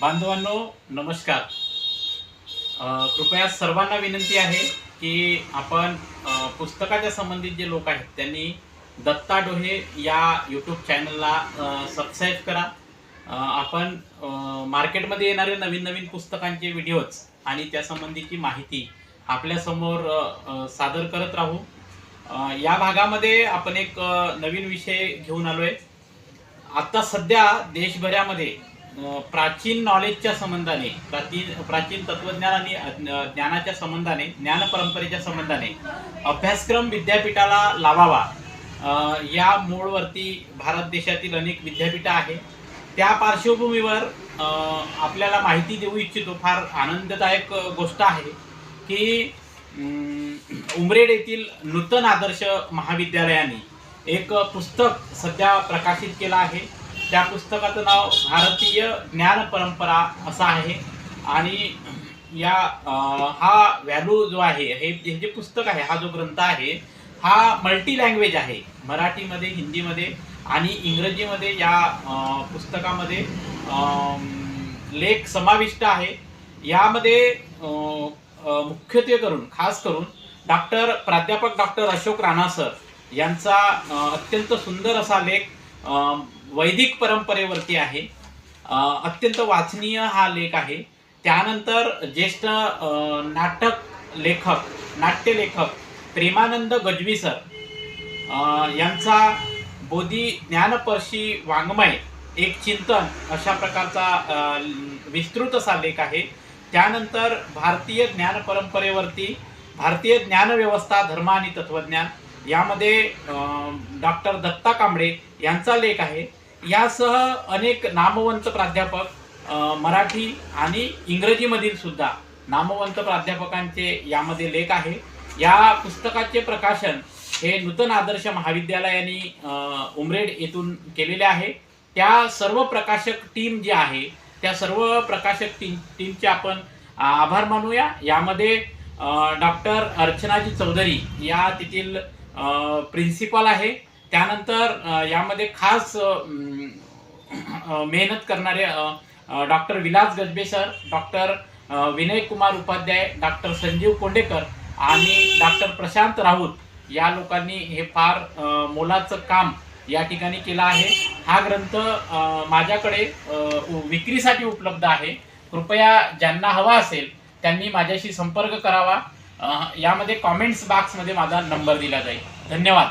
बांधवांनो नमस्कार. कृपया सर्वांना विनंती आहे की आपण पुस्तकाच्या संबंधित जे लोक आहेत त्यांनी दत्ता डोहे या यूट्यूब चॅनलला सबस्क्राईब करा. आपण मार्केटमध्ये येणारे नवीन नवीन पुस्तकांचे व्हिडिओज आणि त्यासंबंधीची माहिती आपल्यासमोर सादर करत राहू. या भागामध्ये आपण एक नवीन विषय घेऊन आलो आहे आत्ता सध्या देशभरामध्ये प्राचीन नॉलेजच्या संबंधाने प्राचीन प्राचीन तत्वज्ञान आणि ज्ञानाच्या संबंधाने ज्ञान परंपरेच्या संबंधाने अभ्यासक्रम विद्यापीठाला लावावा. या मूळवरती भारत देशातील अनेक विद्यापीठं आहे त्या पार्श्वभूमीवर आपल्याला माहिती देऊ इच्छितो फार आनंददायक गोष्ट आहे की उमरेड येथील नूतन आदर्श महाविद्यालयाने एक पुस्तक सध्या प्रकाशित केलं आहे. त्या पुस्तकाचं नाव भारतीय ज्ञान परंपरा असं आहे. आणि या हा व्हॅल्यू जो आहे हे हे जे पुस्तक आहे हा जो ग्रंथ आहे हा मल्टी लँग्वेज आहे. मराठीमध्ये हिंदीमध्ये आणि इंग्रजीमध्ये या पुस्तकामध्ये लेख समाविष्ट आहे. यामध्ये मुख्यत्वे करून खास करून डॉक्टर प्राध्यापक डॉक्टर अशोक राणा सर यांचा अत्यंत सुंदर असा लेख वैदिक परंपरेवरती आहे. अत्यंत वाचनीय हा लेख आहे. त्यानंतर ज्येष्ठ नाटक लेखक नाट्य लेखक प्रेमानंद गजवी सर यांचा बोधी ज्ञानपर्शी वाङ्मय एक चिंतन अशा प्रकारचा विस्तृत असा लेख आहे. त्यानंतर भारतीय ज्ञान परंपरेवरती भारतीय ज्ञानव्यवस्था धर्म आणि तत्वज्ञान यामध्ये डॉक्टर दत्ता कांबळे यांचा लेख आहे. यासह अनेक नामवंत प्राध्यापक मराठी आणि इंग्रजीमधील सुद्धा नामवंत प्राध्यापकांचे यामध्ये लेख आहे. या पुस्तकाचे प्रकाशन हे नूतन आदर्श महाविद्यालयाने उमरेड येथून केलेले आहे. त्या सर्व प्रकाशक टीम जी आहे त्या सर्व प्रकाशक टीम टीमचे आपण आभार मानूया. यामध्ये डॉक्टर अर्चनाजी चौधरी या तेथील प्रिन्सिपल आहे. त्यानंतर यामध्ये खास मेहनत करणारे doctor Vilas Gajbe sir doctor Vinay Kumar Upadhyay doctor Sanjeev Kondekar आणि डॉक्टर प्रशांत राऊत या लोकांनी हे फार मोलाचं काम या ठिकाणी केलं आहे. हा ग्रंथ माझ्याकडे विक्रीसाठी उपलब्ध आहे. कृपया ज्यांना हवा असेल त्यांनी माझ्याशी संपर्क करावा. यामध्ये कॉमेंट्स बॉक्समध्ये माझा नंबर दिला जाईल. धन्यवाद.